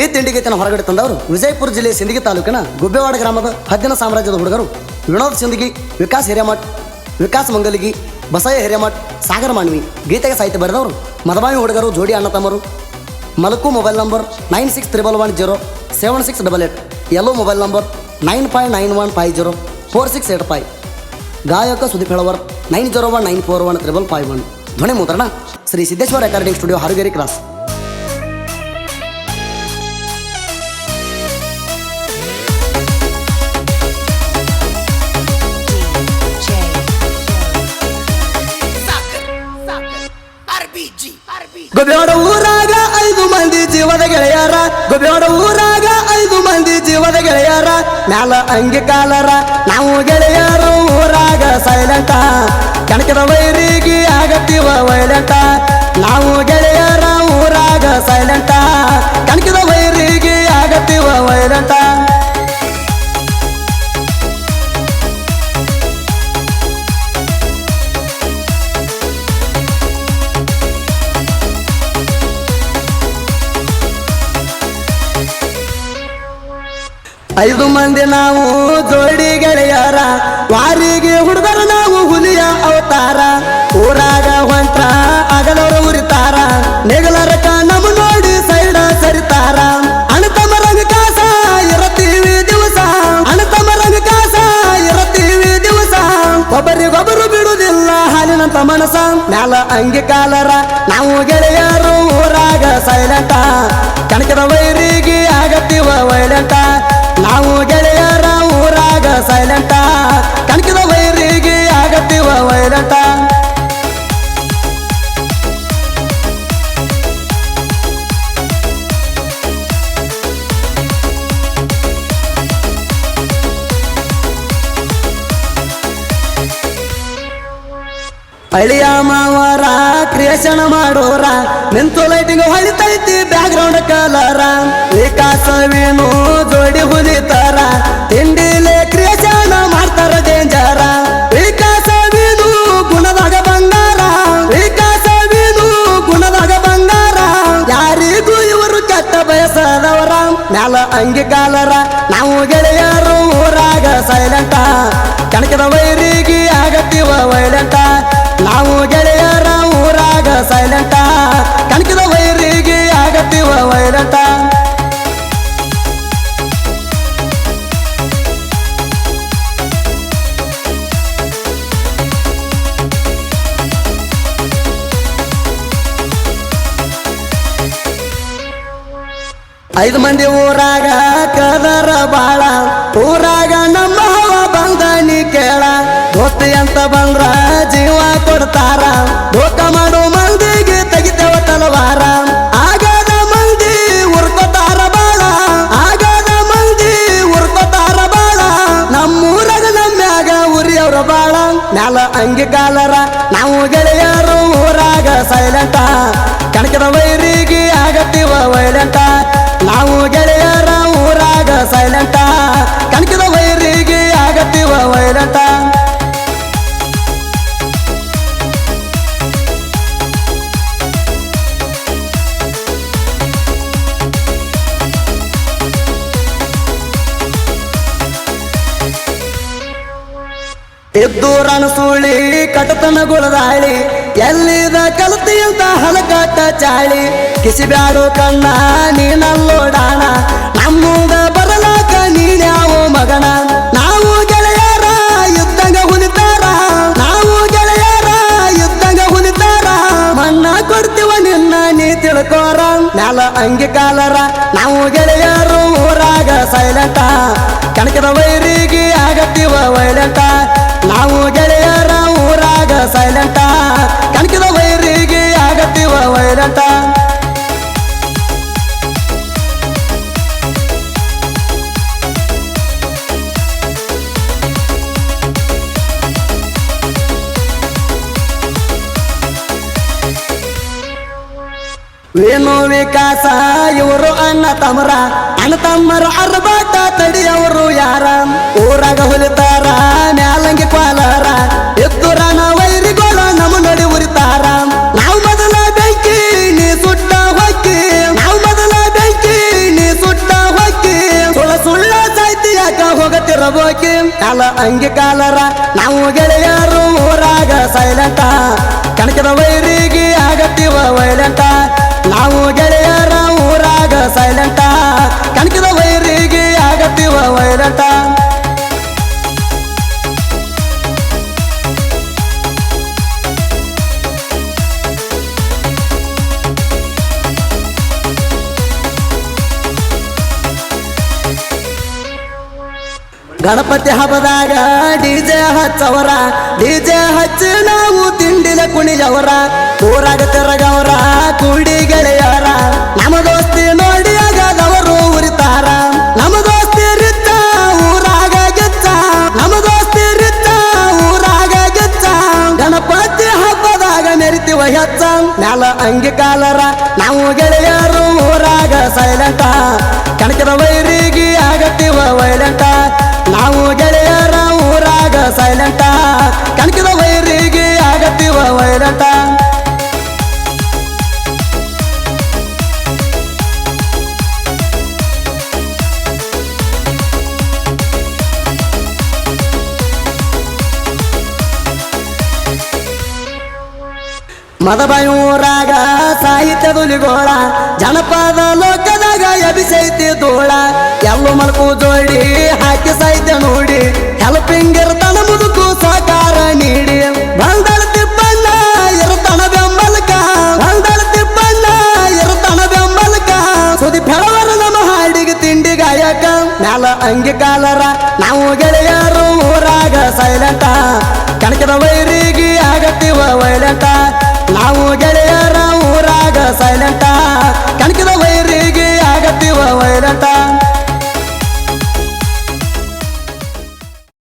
ಈ ತಿಂಡಿಗೀತನ ಹೊರಗಡೆ ತಂದವರು ವಿಜಯಪುರ ಜಿಲ್ಲೆ ಸಿಂದಗಿ ತಾಲೂಕಿನ ಗುಬ್ಬೇವಾಡ ಗ್ರಾಮದ ಹದ್ದಿನ ಸಾಮ್ರಾಜ್ಯದ ಹುಡುಗರು ವಿನೋದ್ ಸಿಂದಗಿ, ವಿಕಾಸ್ ಹಿರೇಮಠ್, ವಿಕಾಸ್ ಮಂಗಲಿಗಿ ಬಸಯ್ಯ ಹಿರೇಮಠ್, ಸಾಗರ ಮಾನ್ವಿ, ಗೀತೆಗೆ ಸಾಹಿತ್ಯ ಬರೆದವರು ಮದಬಾವಿ ಹುಡುಗರು ಜೋಡಿ ಅಣ್ಣ ತಮ್ಮರು. ಮಲಕು mobile number nine six triple one zero seven six double eight. ಎಲ್ಲೋ mobile number nine five nine one five zero four six eight five. ಗಾಯಕ Sudeep ಹೇಳವರ್ nine zero one nine four one triple five one. ಧ್ವನಿ ಮುದ್ರಣ Shri Siddeshwara recording studio Harugeri cross. Gubbewada ಊರಾಗ ಐದು ಮಂದಿ ಜೀವದ ಗೆಳೆಯಾರ. ಗುಬ್ಬೇವಾಡ ಊರಾಗ ಐದು ಮಂದಿ ಜೀವದ ಗೆಳೆಯಾರ. ಮ್ಯಾಲ ಅಂಗಿ ಕಾಲರ. ನಾವು ಗೆಳೆಯಾರ, ಊರಾಗ ಸೈಲೆಂಟ ಕಣಕದ ವೈರಿಗೆ ಆಗತ್ತೀವ ವೈಲೆಂಟ ನಾವು ಗೆಳೆಯರ, ಊರಾಗ ಸೈಲೆಂಟ ಕಣಕದ ವೈರಿಗೆ ಆಗತ್ತೀವ ವೈಲೆಂಟ ಐದು ಮಂದಿ ನಾವು ಜೋಡಿ ಗೆಳೆಯರ. ವಾರಿಗೆ ಹುಡುಗರು ನಾವು ಹುಲಿಯ ಅವತಾರ. ಊರಾಗ ಹೊಂಟ ಅಗಲರು ಉರಿತಾರ. ನೆಗಲರ ನಮ್ ನೋಡಿ ಸೈಡ ಸರಿತಾರ. ಅಣತಮ ರಂಗ ಕಾಸ ಇರತೀವಿ ದಿವಸ. ಅಣತಮ ರಂಗ ಕಾಸ ಇರತೀವಿ ದಿವಸ. ಒಬ್ಬರಿಗೊಬ್ಬರು ಬಿಡುವುದಿಲ್ಲ ಹಾಲಿನಂತ ಮನಸ. ಮ್ಯಾಲ ಅಂಗಿ ಕಾಲರ, ನಾವು ಗೆಳೆಯರು ಊರಾಗ ಸೈಲೆಂಟ ಕಣಕದ ವೈರಿಗೆ ಆಗತ್ತೀವ ವೈಲೆಂಟ ನಾವು ಗೆಳೆಯರ ಊರಾಗ ಸೈಲೆಂಟ ಕಣಕಿದ ವೈರಿಗೆ ಆಗತ್ತೀವ ವೈಲೆಂಟ ಅಳಿಯ ಮಾವರ ಕ್ರಿಯೇಷನ್ ಮಾಡೋರ, ನಿಂತು ಲೈಟಿಂಗ್ ಹೊಳಿತೈತಿ ಬ್ಯಾಕ್ ಗ್ರೌಂಡ್ ಕಲರ ವಿಕಾಸವೇನು ಜೋಡಿ ಹುಲಿತಾರ ಮ್ಯಾಲ ಅಂಗಿ ಕಾಲರ ನಾವು ಗೆಳೆಯರು, ಊರಾಗ ಸೈಲೆಂಟ ಕಣಕದ ವೈರಿಗೆ ಆಗತ್ತಿವ ವೈಲೆಂಟ ನಾವು ಗೆಳೆಯರ, ಊರಾಗ ಸೈಲೆಂಟ ಕಣಕದ ವೈರಿಗೆ ಆಗತ್ತೀವ ವೈಲೆಂಟ ಐದು ಮಂದಿ ಊರಾಗ ಕದರ ಬಾಳ. ಊರಾಗ ನಮ್ಮ ಹವ ಬಂದನಿ ಕೇಳ. ದೋಸ್ತಿ ಅಂತ ಬಂದ್ರ ಜೀವ ಕೊಡ್ತಾರ. ದೋಖ ಮಾಡೋ ಮಂದಿಗೆ ತೆಗಿತೇವ ತಲವಾರ. ಆಗದ ಮಂದಿ ಉರ್ಕೋತಾರ ಬಾಳ. ಆಗದ ಮಂದಿ ಉರ್ಕೋತಾರ ಬಾಳ. ನಮ್ಮೂರಾಗ ನಮ್ಮ್ಯಾಗ ಉರಿಯವ್ರ ಬಾಳ. ಮ್ಯಾಲ ಅಂಗಿ ಕಾಲರ ನಾವು ಗೆಳೆಯರು ಊರಾಗ ಸೈಲೆಂಟ ಕಣಕದ ವೈರಿಗೆ ಆಗತ್ತಿವ ವೈಲೆಂಟ ಎದ್ದೂರನ ಸುಳಿ ಕಟತನ ಗುಳದಾಳಿ ಎಲ್ಲಿದ ಕಲತಿಯಂತ ಹಲಕಾಟ ಚಾಳಿ? ಕಿಸಿಬ್ಯಾಡು ಕಣ್ಣ, ನೀನಲ್ಲೋಡಾಣ ನಮ್ಮೂಗ ಬರಲಾಕ ನೀನ್ಯಾವ ಮಗನ? ನಾವು ಗೆಳೆಯರ, ಯುದ್ಧಂಗ ಹುನಿತಾರ. ನಾವು ಗೆಳೆಯರ, ಯುದ್ಧಂಗ ಹುನಿತಾರ. ಮಣ್ಣ ಕೊಡ್ತೀವ ನಿನ್ನ, ನೀ ತಿಳ್ಕೋರ. ಮ್ಯಾಲ ಅಂಗಿ ಕಾಲರ ನಾವು ಗೆಳೆಯರು, ಊರಾಗ ಸೈಲೆಂಟ ಕಣಕದ ವೈರಿಗೆ ಆಗತ್ತೀವ ವೈಲೆಂಟ ನಾವು ಗೆಳೆಯರ ಊರಾಗ ಸೈಲೆಂಟ ಕಣಕಿದ ವೈರಿಗೆ ಆಗತ್ತಿವ ವೈರಂಟ ವೇಣು ವಿಕಾಸ? ಇವರು ಅಣ್ಣ ತಮರ. ಅಣ್ಣ ತಮ್ಮರ ಅರ್ಬಾಟ ತಡಿಯವರು ಯಾರ? ಊರಾಗ ಹುಲಿತಾರ ತಂಗಿ ಕೋಲಾರ ಎತ್ತುರಾನ ವೈರಿಗೋಳ ನಮ್ಮ ನಡಿ ಉರಿತಾರ. ನಾವು ಮೊದಲ ಬೆಂಕಿ, ನೀ ಸುಟ್ಟ ಹೊಕ್ಕಿ. ನಾವು ಮೊದಲ ಬೆಂಕಿ, ನೀ ಸುಟ್ಟ ಹೊಕ್ಕಿ. ಸುಳ ಸುಳ್ಳ ಸಾಯ್ತಿ ಯಾಕ ಹೋಗತಿರಬೋಕಿ ಕಾಲ ಅಂಗಿ ಕಾಲರ. ನಾವು ಗೆಳೆಯರು, ಊರಾಗ ಸೈಲೆಂಟ ಕಣಕದ ವೈರಿಗೆ ಆಗತಿವ ವೈಲೆಂಟ ನಾವು ಗೆಳೆಯರ, ಊರಾಗ ಸೈಲೆಂಟ ಕಣಕದ ವೈರಿಗೆ ಆಗತಿವ ವೈಲೆಂಟ ಗಣಪತಿ ಹಬ್ಬದಾಗ ಡಿಜೆ ಹಚ್ಚವರ ಡಿಜೆ ಹಚ್ಚಿ ನಾವು ತಿಂಡಿನ ಕುಣಿಯವರ, ಊರಾಗ ತೆರಗವರ, ಕುಡಿ ಗೆಳೆಯವರ ನಮ್ಮ ದೋಸ್ತಿ ನೋಡಿ ಆಗದವರು ಉರಿತಾರ. ನಮ್ಮ ದೋಸ್ತಿ ರಿತ್ತ ಊರಾಗ ಗೆಚ್ಚ. ನಮ್ಮ ದೋಸ್ತಿ ರಿತ್ತ ಊರಾಗ ಗೆಚ್ಚ. ಗಣಪತಿ ಹಬ್ಬದಾಗ ಮೆರಿತಿವ ಹೆಚ್ಚ. ಮ್ಯಾಲ ಅಂಗಿ ಕಾಲರ ಮದಬಾಯಿ ಸಾಹಿತ್ಯ ದುಲಿಗೋಳ, ಜನಪದ ಲೋಕದಾಗ ಎಬಿಸೈತಿ ದೋಳ ಎಲ್ಲು ಮಲ್ಕು ಜೋಡಿ, ಹಾಕಿ ಸಾಹಿತ್ಯ ನೋಡಿ ಹೆಲ್ಪಿಂಗ್ ಇರ್ತಾನ ಮುದುಕು ಸಹಕಾರ ನೀಡಿ. ಬಂದಳ